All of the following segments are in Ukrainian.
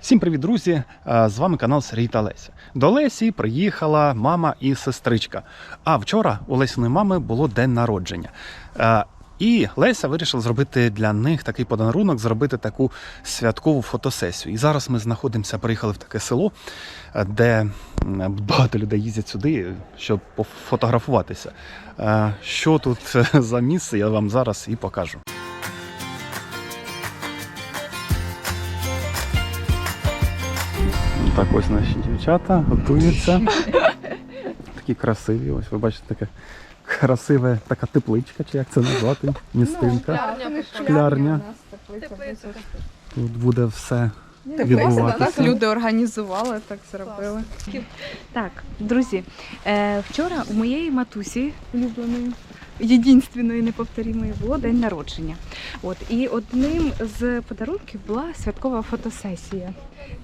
Всім привіт, друзі! З вами канал Сергій та Леся. До Лесі приїхала мама і сестричка. А вчора у Лесіної мами було день народження. І Леся вирішила зробити для них такий подарунок, зробити таку святкову фотосесію. І зараз ми знаходимося, приїхали в таке село, де багато людей їздять сюди, щоб пофотографуватися. Що тут за місце, я вам зараз і покажу. Так, ось наші дівчата готуються. Такі красиві. Ось ви бачите таке красиве, така тепличка, чи як це назвати? Містинка. Шклярня. Тут буде все Так люди організували, так зробили. Так, друзі, е, вчора у моєї матусі улюбленої. Єдинственної неповторімої було день народження. От і одним з подарунків була святкова фотосесія.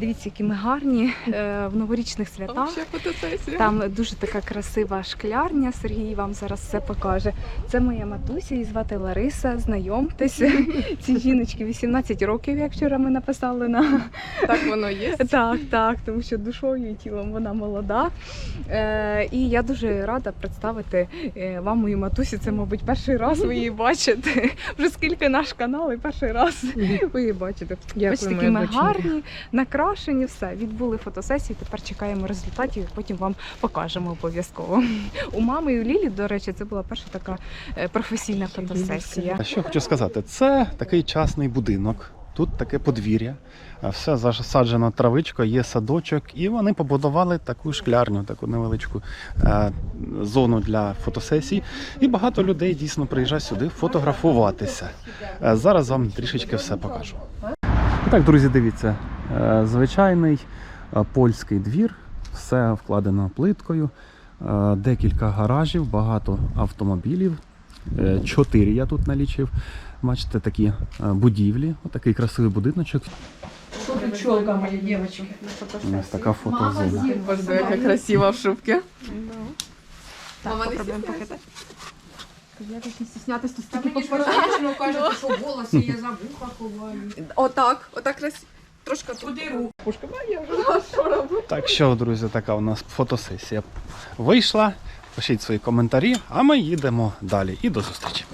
Дивіться, які ми гарні е, в новорічних святах. Там дуже така красива шклярня. Сергій вам зараз все покаже. Це моя матуся, її звати Лариса. Знайомтеся. Ці жіночки 18 років, як вчора ми написали на Так воно є. так, так, тому що душою і тілом вона молода. Е, і я дуже рада представити е, вам мою матусю. Це, мабуть, перший раз ви її бачите. Вже скільки наш канал, і перший раз ви її бачите. Бачите, такі ми гарні, накрашені, все. Відбули фотосесію. Тепер чекаємо результатів і потім вам покажемо обов'язково. У мами і у Лілі, до речі, це була перша така е, професійна фотосесія. А Що хочу сказати, це такий частний будинок. Тут таке подвір'я, все засаджено травичкою, є садочок, і вони побудували таку шклярню, таку невеличку е, зону для фотосесій. І багато людей дійсно приїжджають сюди фотографуватися. Е, зараз вам трішечки все покажу. Так, друзі, дивіться, е, звичайний е, польський двір, все вкладено плиткою, е, декілька гаражів, багато автомобілів. Е, Чотири я тут налічив. Бачите, такі е, будівлі, отакий красивий будиночок. Пчелка моя девочка. Ось така фотозона. Боже, яка красива в шубці. Так, попробуємо. Я так не стіснятись, тут стільки мені ж папороть. по-женщину кажуть, що волоси я за вуха ховаю. Отак, отак красиво. Трошки тут. Куди руку? Так що, друзі, така у нас фотосесія вийшла. Пишіть свої коментарі, а ми їдемо далі. І до зустрічі.